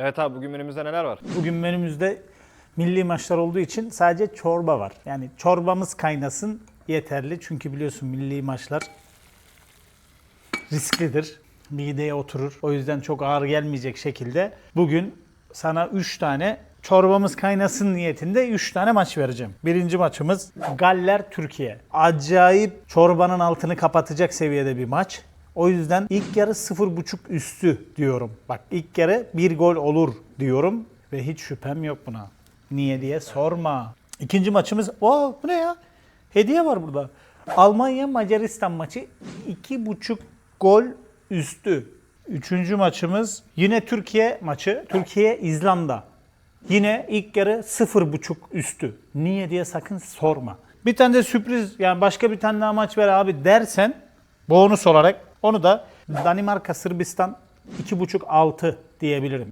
Evet abi bugün menümüzde neler var? Bugün menümüzde milli maçlar olduğu için sadece çorba var. Yani çorbamız kaynasın yeterli. Çünkü biliyorsun milli maçlar risklidir. Mideye oturur. O yüzden çok ağır gelmeyecek şekilde bugün sana 3 tane çorbamız kaynasın niyetinde 3 tane maç vereceğim. Birinci maçımız Galler Türkiye. Acayip çorbanın altını kapatacak seviyede bir maç. O yüzden ilk yarı 0.5 üstü diyorum. Bak ilk yarı bir gol olur diyorum ve hiç şüphem yok buna. Niye diye sorma. İkinci maçımız, o bu ne ya? Hediye var burada. Almanya Macaristan maçı 2.5 gol üstü. Üçüncü maçımız yine Türkiye maçı. Türkiye İzlanda. Yine ilk yarı 0.5 üstü. Niye diye sakın sorma. Bir tane de sürpriz yani başka bir tane daha maç ver abi dersen bonus olarak onu da Danimarka Sırbistan 2.5 6 diyebilirim.